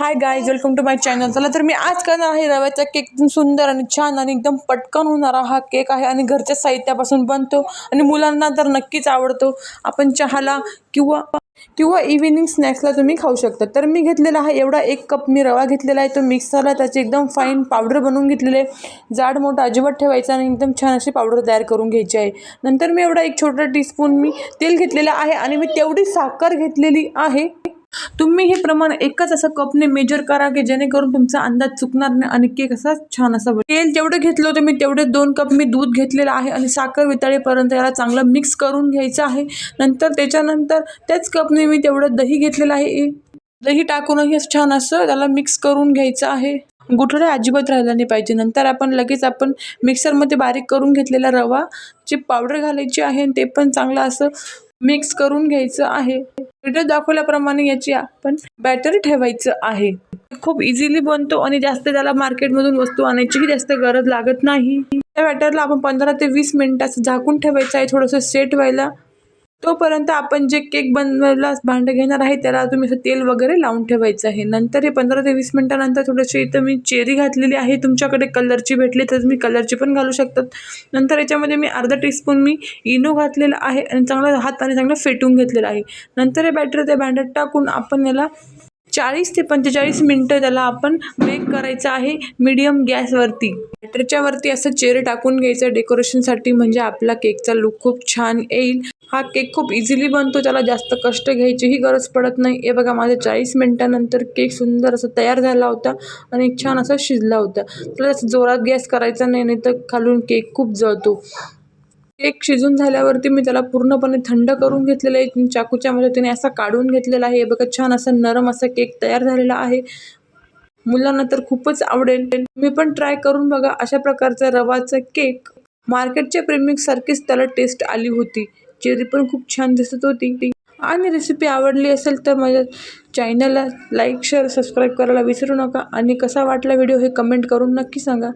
Hi guys welcome to my channel चला तर मी आज करणार आहे रव्याचा केक एकदम सुंदर आणि छान आणि एकदम पटकन होणारा हा केक आहे आणि घरच्या साहित्यापासून बनतो आणि मुलांना तर नक्कीच आवडतो. आपण चहाला किंवा किंवा इव्हिनिंग स्नॅक्सला तुम्ही खाऊ शकता. तर मी घेतलेला आहे एवढा एक कप मी रवा घेतलेला आहे. तो मिक्सरला त्याची एकदम फाईन पावडर बनवून घेतलेली आहे. जाड मोठं अजिबात ठेवायचा आणि एकदम छान अशी पावडर तयार करून घ्यायची आहे. नंतर मी एवढा एक छोटा टीस्पून मी तेल घेतलेलं आहे आणि मी तेवढी साखर घेतलेली आहे. तुम्ही हे प्रमाण एकच असं कपने मेजर करा की जेणेकरून तुमचा अंदाज चुकणार नाही आणि केक असा छान असा तेल जेवढं घेतलं होतं मी तेवढे दोन कप मी दूध घेतलेलं आहे आणि साखर वितळेपर्यंत याला चांगलं मिक्स करून घ्यायचं आहे. नंतर त्याच्यानंतर त्याच कपने मी तेवढं दही घेतलेलं आहे. दही टाकूनही छान असं त्याला मिक्स करून घ्यायचं आहे. गुठळ्या अजिबात राहिला नाही पाहिजे. नंतर आपण लगेच आपण मिक्सरमध्ये बारीक करून घेतलेला रवा जी पावडर घालायची आहे आणि ते पण चांगलं असं मिक्स करून घ्यायचं आहे. व्हिडिओ दाखवल्याप्रमाणे याची आपण बॅटर ठेवायचं आहे. खूप इझिली बनतो आणि जास्त त्याला मार्केटमधून वस्तू आणायचीही जास्त गरज लागत नाही. त्या बॅटरला आपण पंधरा ते वीस मिनिटाचं झाकून ठेवायचं आहे. थोडंसं सेट व्हायला तोपर्यंत आपण जे केक बनवायला भांडं घेणार आहे त्याला तुम्ही असं तेल वगैरे लावून ठेवायचं आहे. नंतर हे पंधरा ते वीस मिनटानंतर थोडीशी इथं मी चेरी घातलेली आहे. तुमच्याकडे कलरची भेटली तर तुम्ही कलरची पण घालू शकतात. नंतर याच्यामध्ये मी अर्धा टीस्पून मी इनो घातलेला आहे आणि चांगला हाताने चांगलं फेटून घेतलेलं आहे. नंतर हे बॅटर त्या भांड्यात टाकून आपण याला चाळीस ते पंचेचाळीस मिनटं त्याला आपण बेक करायचं आहे मीडियम गॅसवरती बॅटरच्या वरती असं चेर टाकून घ्यायचं. डेकोरेशनसाठी म्हणजे आपला केकचा लुक खूप छान येईल. हा केक खूप इझिली बनतो. त्याला जास्त कष्ट घ्यायचीही गरज पडत नाही. हे बघा माझ्या चाळीस मिनटानंतर केक सुंदर असं तयार झाला होता आणि छान असा शिजला होता. त्याला जोरात गॅस करायचा नाही नाही तर खालून केक खूप जळतो. केक शिजून झाल्यावरती मी त्याला पूर्णपणे थंड करून घेतलेलं आहे. चाकूच्या मदतीने असा काढून घेतलेला आहे. बघा छान असा नरम असा केक तयार झालेला आहे. मुलांना तर खूपच आवडेल. मी पण ट्राय करून बघा अशा प्रकारचा रवाचा केक. मार्केटच्या प्रेमिकसारखीच त्याला टेस्ट आली होती. चेरी पण खूप छान दिसत होती. आणि रेसिपी आवडली असेल तर माझ्या चॅनलला लाईक शेअर सबस्क्राईब करायला विसरू नका. आणि कसा वाटला व्हिडिओ हे कमेंट करून नक्की सांगा.